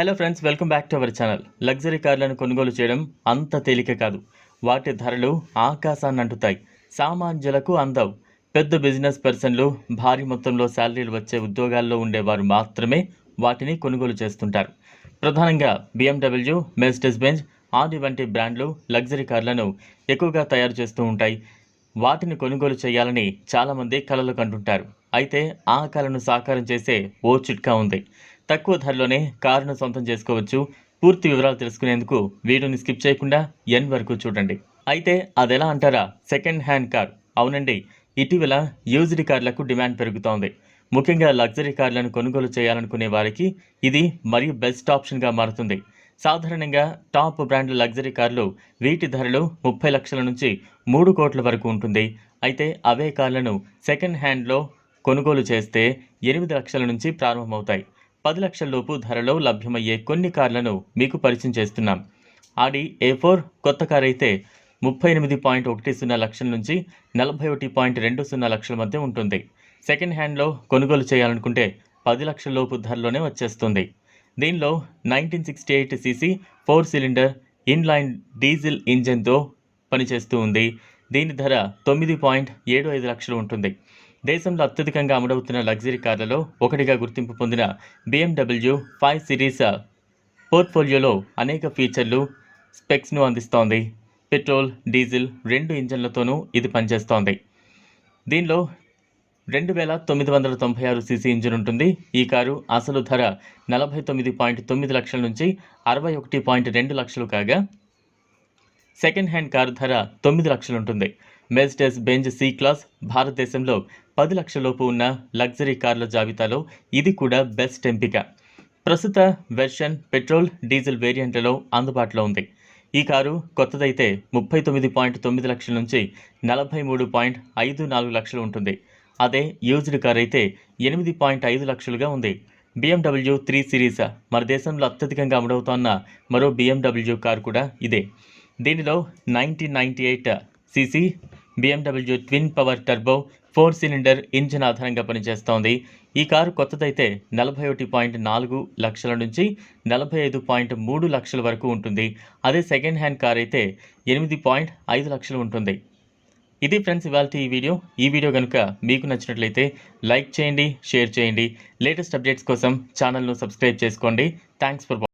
Hello friends welcome back to our channel luxury కార్లను కొనుగోలు చేయడం అంత తేలిక కాదు. వాటి ధరలు ఆకాశాన్ని అంటుతాయి. సామాన్యులకు అందవు పెద్ద బిజినెస్ పర్సన్లు భారీ మొత్తంలో శాలరీలు వచ్చే ఉద్యోగాల్లో ఉండేవారు మాత్రమే వాటిని కొనుగోలు చేస్తుంటారు. ప్రధానంగా బిఎండబ్ల్యూ మెర్సిడెస్ బెంజ్ ఆడి వంటి బ్రాండ్లు లగ్జరీ కార్లను ఎక్కువగా తయారు చేస్తూ ఉంటాయి. వాటిని కొనుగోలు చేయాలని చాలామంది కలలు కంటుంటారు. అయితే ఆ కళను సాకారం చేసే ఓ చిట్కా ఉంది. తక్కువ ధరలోనే కారును సొంతం చేసుకోవచ్చు. పూర్తి వివరాలు తెలుసుకునేందుకు వీడియోని స్కిప్ చేయకుండా ఎన్ వరకు చూడండి. అయితే అదెలా అంటారా? Second hand car. అవునండి ఇటీవల యూజ్డ్ కార్లకు డిమాండ్ పెరుగుతోంది. ముఖ్యంగా లగ్జరీ కార్లను కొనుగోలు చేయాలనుకునే వారికి ఇది మరియు బెస్ట్ ఆప్షన్గా మారుతుంది. సాధారణంగా టాప్ బ్రాండ్ లగ్జరీ కార్లు వీటి ధరలు ముప్పై లక్షల నుంచి మూడు కోట్ల వరకు ఉంటుంది. అయితే అవే కార్లను సెకండ్ హ్యాండ్లో కొనుగోలు చేస్తే ఎనిమిది లక్షల నుంచి ప్రారంభమవుతాయి. పది లక్షల లోపు ధరలో లభ్యమయ్యే కొన్ని కార్లను మీకు పరిచయం చేస్తున్నాం. ఆడి ఏ ఫోర్ కొత్త కార్ అయితే ముప్పై ఎనిమిది పాయింట్ ఒకటి సున్నా లక్షల నుంచి నలభై ఒకటి పాయింట్ రెండు సున్నా లక్షల మధ్య ఉంటుంది. సెకండ్ హ్యాండ్లో కొనుగోలు చేయాలనుకుంటే పది లక్షల లోపు ధరలోనే వచ్చేస్తుంది. దీనిలో nineteen sixty eight cc four cylinder inline diesel ఇంజన్తో పనిచేస్తూ ఉంది. దీని ధర తొమ్మిది పాయింట్ ఏడు ఐదు లక్షలు ఉంటుంది. దేశంలో అత్యధికంగా అమ్ముడవుతున్న లగ్జరీ కార్లలో ఒకటిగా గుర్తింపు పొందిన బీఎండబ్ల్యూ ఫైవ్ సిరీస్ పోర్ట్ఫోలియోలో అనేక ఫీచర్లు స్పెక్స్ను అందిస్తోంది. పెట్రోల్ డీజిల్ రెండు ఇంజన్లతోనూ ఇది పనిచేస్తోంది. దీనిలో రెండు వేల తొమ్మిది వందల తొంభై ఆరు సీసీ ఇంజిన్ ఉంటుంది. ఈ కారు అసలు ధర నలభై తొమ్మిది పాయింట్ తొమ్మిది లక్షల నుంచి అరవై ఒకటి పాయింట్ రెండు లక్షలు కాగా సెకండ్ హ్యాండ్ కారు ధర తొమ్మిది లక్షలు ఉంటుంది. మెర్సిడెస్ బెంజ్ సి క్లాస్ భారతదేశంలో పది లక్షలలోపు ఉన్న లగ్జరీ కార్ల జాబితాలో ఇది కూడా బెస్ట్ ఎంపిక. ప్రస్తుత వెర్షన్ పెట్రోల్ డీజిల్ వేరియంట్లలో అందుబాటులో ఉంది. ఈ కారు కొత్తదైతే ముప్పై తొమ్మిది పాయింట్ తొమ్మిది లక్షల నుంచి నలభై మూడు పాయింట్ ఐదు నాలుగు లక్షలు ఉంటుంది. అదే యూజ్డ్ కార్ అయితే ఎనిమిది పాయింట్ ఐదు లక్షలుగా ఉంది. బిఎండబ్ల్యూ త్రీ సిరీస్ మన దేశంలో అత్యధికంగా అమ్ముడవుతోన్న మరో BMW కారు కూడా ఇదే. దీనిలో nineteen ninety eight cc BMW twin power turbo four cylinder engine ఆధారంగా పనిచేస్తోంది. ఈ కారు కొత్తదైతే నలభై ఒకటి పాయింట్ నాలుగు లక్షల నుంచి నలభై ఐదు పాయింట్ మూడు లక్షల వరకు ఉంటుంది. అదే సెకండ్ హ్యాండ్ కార్ అయితే ఎనిమిది పాయింట్ ఐదు లక్షలు ఉంటుంది. ఇది ఫ్రెండ్స్ ఇవాళ ఈ వీడియో. ఈ వీడియో కనుక మీకు నచ్చినట్లయితే లైక్ చేయండి షేర్ చేయండి. లేటెస్ట్ అప్డేట్స్ కోసం ఛానల్ను సబ్స్క్రైబ్ చేసుకోండి. Thanks for